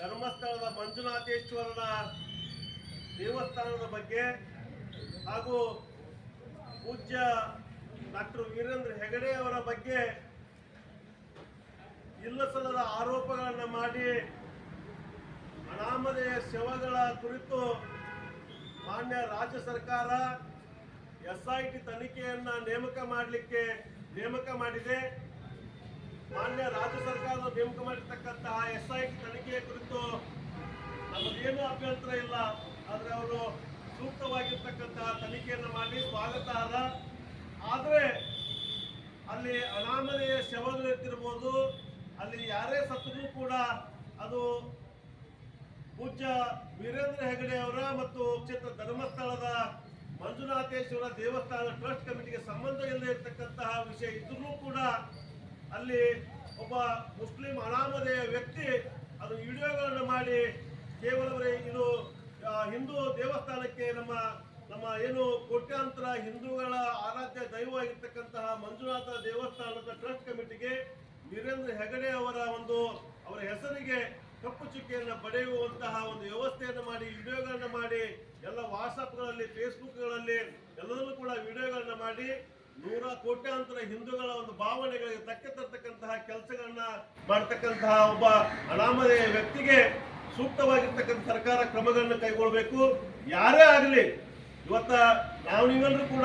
ಧರ್ಮಸ್ಥಳದ ಮಂಜುನಾಥೇಶ್ವರನ ದೇವಸ್ಥಾನದ ಬಗ್ಗೆ ಹಾಗೂ ಪೂಜ್ಯ ಡಾಕ್ಟರ್ ವೀರೇಂದ್ರ ಹೆಗಡೆ ಅವರ ಬಗ್ಗೆ ಇಲ್ಲಸಲ್ಲದ ಆರೋಪಗಳನ್ನು ಮಾಡಿ ಅನಾಮಧೇಯ ಶವಗಳ ಕುರಿತು ಮಾನ್ಯ ರಾಜ್ಯ ಸರ್ಕಾರ ಎಸ್ ಐ ಟಿ ತನಿಖೆಯನ್ನ ನೇಮಕ ಮಾಡಲಿಕ್ಕೆ ನೇಮಕ ಮಾಡಿದೆ. ಮಾನ್ಯ ರಾಜ್ಯ ಸರ್ಕಾರದ ನೇಮಕ ಮಾಡಿರ್ತಕ್ಕಂತಹ ಎಸ್ ಐ ಟಿ ತನಿಖೆಯ ಕುರಿತು ನಮಗೇನು ಅಭ್ಯಂತರ ಇಲ್ಲ. ಆದರೆ ಅವರು ಸೂಕ್ತವಾಗಿರ್ತಕ್ಕಂತಹ ತನಿಖೆಯನ್ನು ಮಾಡಿ ಸ್ವಾಗತ ಅದ ಆದ್ರೆ ಅಲ್ಲಿ ಅನಾಮಧೇಯ ಶವಗಳು ಇರ್ತಿರ್ಬೋದು ಅಲ್ಲಿ ಯಾರೇ ಸತ್ತರೂ ಕೂಡ ಅದು ಪೂಜ್ಯ ವೀರೇಂದ್ರ ಹೆಗಡೆ ಅವರ ಮತ್ತು ಕ್ಷೇತ್ರ ಧರ್ಮಸ್ಥಳದ ಮಂಜುನಾಥೇಶ್ವರ ದೇವಸ್ಥಾನ ಟ್ರಸ್ಟ್ ಕಮಿಟಿಗೆ ಸಂಬಂಧ ಇಲ್ಲದೆ ಇರತಕ್ಕಂತಹ ವಿಷಯ ಇದ್ರೂ ಕೂಡ ಅಲ್ಲಿ ಒಬ್ಬ ಮುಸ್ಲಿಂ ಅನಾಮಧೇಯ ವ್ಯಕ್ತಿ ಅದು ವಿಡಿಯೋಗಳನ್ನು ಮಾಡಿ ಕೇವಲ ಇದು ಹಿಂದೂ ದೇವಸ್ಥಾನಕ್ಕೆ ನಮ್ಮ ನಮ್ಮ ಏನು ಕೋಟ್ಯಾಂತರ ಹಿಂದೂಗಳ ಆರಾಧ್ಯ ದೈವವಾಗಿರ್ತಕ್ಕಂತಹ ಮಂಜುನಾಥ ದೇವಸ್ಥಾನದ ಟ್ರಸ್ಟ್ ಕಮಿಟಿಗೆ ವೀರೇಂದ್ರ ಹೆಗಡೆ ಅವರ ಒಂದು, ಅವರ ಹೆಸರಿಗೆ ಕಪ್ಪು ಚುಕ್ಕೆಯನ್ನು ಪಡೆಯುವಂತಹ ಒಂದು ವ್ಯವಸ್ಥೆಯನ್ನು ಮಾಡಿ, ವಿಡಿಯೋಗಳನ್ನು ಮಾಡಿ, ಎಲ್ಲ ವಾಟ್ಸಪ್ಗಳಲ್ಲಿ ಫೇಸ್ಬುಕ್ಗಳಲ್ಲಿ ಎಲ್ಲರೂ ಕೂಡ ವಿಡಿಯೋಗಳನ್ನು ಮಾಡಿ ನೂರ ಕೋಟ್ಯಾಂತರ ಹಿಂದೂಗಳ ಒಂದು ಭಾವನೆಗಳಿಗೆ ಧಕ್ಕೆ ತರ್ತಕ್ಕಂತಹ ಕೆಲಸಗಳನ್ನ ಮಾಡ್ತಕ್ಕಂತಹ ಒಬ್ಬ ಅನಾಮಧೇಯ ವ್ಯಕ್ತಿಗೆ ಸೂಕ್ತವಾಗಿರ್ತಕ್ಕಂಥ ಸರ್ಕಾರ ಕ್ರಮಗಳನ್ನು ಕೈಗೊಳ್ಳಬೇಕು ಯಾರೇ ಆಗಲಿ, ಇವತ್ತ ನಾವು ನೀವೆಲ್ಲರೂ ಕೂಡ